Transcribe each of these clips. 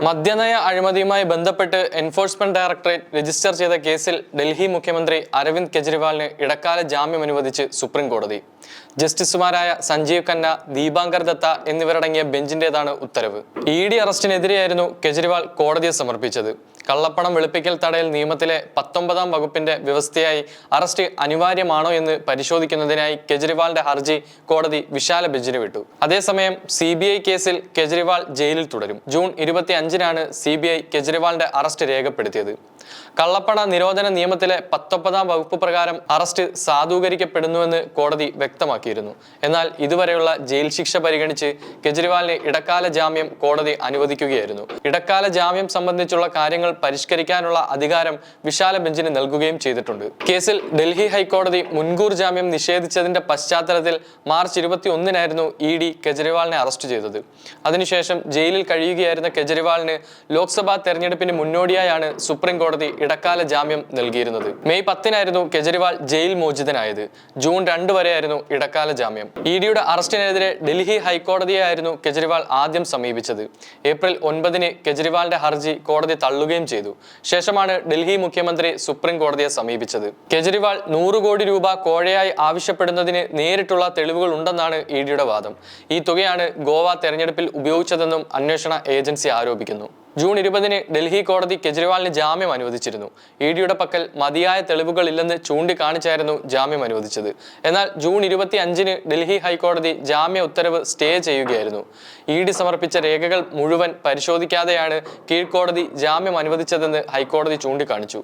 മദ്യനയ അഴിമതിയുമായി ബന്ധപ്പെട്ട് enforcement directorate register ചെയ്ത കേസിൽ ഡൽഹി മുഖ്യമന്ത്രി അരവിന്ദ് കെജ്രിവാളിന് ഇടക്കാല ജാമ്യം അനുവദിച്ച് സുപ്രീം കോടതി ജസ്റ്റിസുമാരായ സഞ്ജീവ് ഖന്ന ദീപാങ്കർ ദത്ത എന്നിവരടങ്ങിയ ബെഞ്ചിന്റേതാണ് ഉത്തരവ്. ഇ ഡി അറസ്റ്റിനെതിരെയായിരുന്നു കെജ്രിവാൾ കോടതിയെ സമർപ്പിച്ചത്. കള്ളപ്പണം വെളുപ്പിക്കൽ തടയൽ നിയമത്തിലെ പത്തൊമ്പതാം വകുപ്പിന്റെ വ്യവസ്ഥയായി അറസ്റ്റ് അനിവാര്യമാണോ എന്ന് പരിശോധിക്കുന്നതിനായി കെജ്രിവാളിന്റെ ഹർജി കോടതി വിശാല ബെഞ്ചിന് വിട്ടു. അതേസമയം സി ബി ഐ കേസിൽ കെജ്രിവാൾ ജയിലിൽ തുടരും. ജൂൺ ഇരുപത്തി അഞ്ചിനാണ് സി ബി ഐ കെജ്രിവാളിന്റെ അറസ്റ്റ് രേഖപ്പെടുത്തിയത്. കള്ളപ്പണ നിരോധന നിയമത്തിലെ പത്തൊമ്പതാം വകുപ്പ് പ്രകാരം അറസ്റ്റ് സാധൂകരിക്കപ്പെടുന്നുവെന്ന് കോടതി വ്യക്തമാക്കിയിരുന്നു. എന്നാൽ ഇതുവരെയുള്ള ജയിൽ ശിക്ഷ പരിഗണിച്ച് കെജ്രിവാളിന് ഇടക്കാല ജാമ്യം കോടതി അനുവദിക്കുകയായിരുന്നു. ഇടക്കാല ജാമ്യം സംബന്ധിച്ചുള്ള കാര്യങ്ങൾ പരിഷ്കരിക്കാനുള്ള അധികാരം വിശാല ബെഞ്ചിന് നൽകുകയും ചെയ്തിട്ടുണ്ട്. കേസിൽ ഡൽഹി ഹൈക്കോടതി മുൻകൂർ ജാമ്യം നിഷേധിച്ചതിന്റെ പശ്ചാത്തലത്തിൽ മാർച്ച് ഇരുപത്തി ഒന്നിനായിരുന്നു ഇ ഡി കെജ്രിവാളിനെ അറസ്റ്റ് ചെയ്തത്. അതിനുശേഷം ജയിലിൽ കഴിയുകയായിരുന്ന കെജ്രിവാളിന് ലോക്സഭാ തെരഞ്ഞെടുപ്പിന് മുന്നോടിയായാണ് സുപ്രീം കോടതി ഇടക്കാല ജാമ്യം നൽകിയിരുന്നത്. മെയ് പത്തിനായിരുന്നു കെജ്രിവാൾ ജയിൽ മോചിതനായത്. ജൂൺ രണ്ട് വരെയായിരുന്നു ഇടക്കാല ജാമ്യം. ഇ ഡിയുടെ അറസ്റ്റിനെതിരെ ഡൽഹി ഹൈക്കോടതിയായിരുന്നു കെജ്രിവാൾ ആദ്യം സമീപിച്ചത്. ഏപ്രിൽ ഒൻപതിന് കെജ്രിവാളിന്റെ ഹർജി കോടതി തള്ളുകയും ചെയ്തു. ശേഷമാണ് ഡൽഹി മുഖ്യമന്ത്രി സുപ്രീം കോടതിയെ സമീപിച്ചത്. കെജ്രിവാൾ നൂറ് കോടി രൂപ കോഴയായി ആവശ്യപ്പെടുന്നതിന് നേരിട്ടുള്ള തെളിവുകൾ ഉണ്ടെന്നാണ് ഇ ഡിയുടെ വാദം. ഈ തുകയാണ് ഗോവ തെരഞ്ഞെടുപ്പിൽ ഉപയോഗിച്ചതെന്നും അന്വേഷണ ഏജൻസി ആരോപിക്കുന്നു. ജൂൺ ഇരുപതിന് ഡൽഹി കോടതി കെജ്രിവാളിന് ജാമ്യം അനുവദിച്ചിരുന്നു. ഇ ഡിയുടെ പക്കൽ മതിയായ തെളിവുകൾ ഇല്ലെന്ന് ചൂണ്ടിക്കാണിച്ചായിരുന്നു ജാമ്യം അനുവദിച്ചത്. എന്നാൽ ജൂൺ ഇരുപത്തി അഞ്ചിന് ഡൽഹി ഹൈക്കോടതി ജാമ്യ ഉത്തരവ് സ്റ്റേ ചെയ്യുകയായിരുന്നു. ഇ ഡി സമർപ്പിച്ച രേഖകൾ മുഴുവൻ പരിശോധിക്കാതെയാണ് കീഴ്ക്കോടതി ജാമ്യം അനുവദിച്ചതെന്ന് ഹൈക്കോടതി ചൂണ്ടിക്കാണിച്ചു.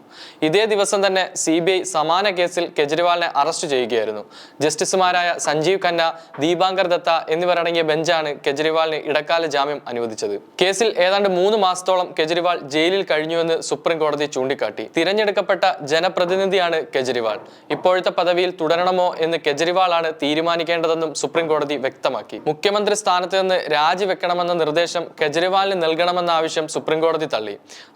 ഇതേ ദിവസം തന്നെ സി സമാന കേസിൽ കെജ്രിവാളിനെ അറസ്റ്റ് ചെയ്യുകയായിരുന്നു. ജസ്റ്റിസുമാരായ സഞ്ജീവ് ഖന്ന ദീപാങ്കർ ദത്ത എന്നിവരടങ്ങിയ ബെഞ്ചാണ് കെജ്രിവാളിന് ഇടക്കാല ജാമ്യം അനുവദിച്ചത്. കേസിൽ ഏതാണ്ട് മൂന്ന് മാസത്തോളം കെജ്രിവാൾ ജയിലിൽ കഴിഞ്ഞുവെന്ന് സുപ്രീം കോടതി ചൂണ്ടിക്കാട്ടി. തിരഞ്ഞെടുക്കപ്പെട്ട ജനപ്രതിനിധിയാണ് കെജ്രിവാൾ. ഇപ്പോഴത്തെ പദവിയിൽ തുടരണമോ എന്ന് കെജ്രിവാളാണ് തീരുമാനിക്കേണ്ടതെന്നും സുപ്രീം കോടതി വ്യക്തമാക്കി. മുഖ്യമന്ത്രി സ്ഥാനത്ത് നിന്ന് രാജിവെക്കണമെന്ന നിർദ്ദേശം കെജ്രിവാളിന് നൽകണമെന്ന ആവശ്യം സുപ്രീം കോടതി തള്ളി.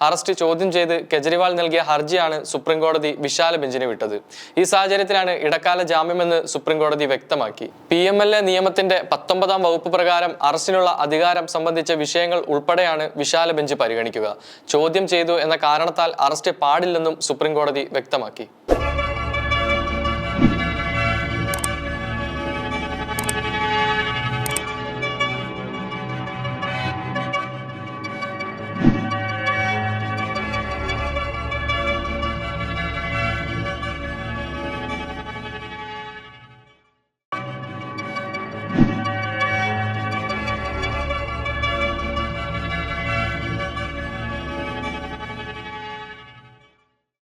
അറസ്റ്റ് ചോദ്യം ചെയ്ത് കെജ്രിവാൾ നൽകിയ ഹർജിയാണ് സുപ്രീം കോടതി വിശാല ബെഞ്ചിന് വിട്ടത്. ഈ സാഹചര്യത്തിലാണ് ഇടക്കാല ജാമ്യമെന്ന് സുപ്രീം കോടതി വ്യക്തമാക്കി. പി എം എൽ എ നിയമത്തിന്റെ പത്തൊമ്പതാം വകുപ്പ് പ്രകാരം അറസ്റ്റിനുള്ള അധികാരം സംബന്ധിച്ച വിഷയങ്ങൾ ഉൾപ്പെടെയാണ് വിശാല ബെഞ്ച് പരിഗണിക്കുക. ചോദ്യം ചെയ്തു എന്ന കാരണത്താൽ അറസ്റ്റ് പാടില്ലെന്നും സുപ്രീം കോടതി വ്യക്തമാക്കി.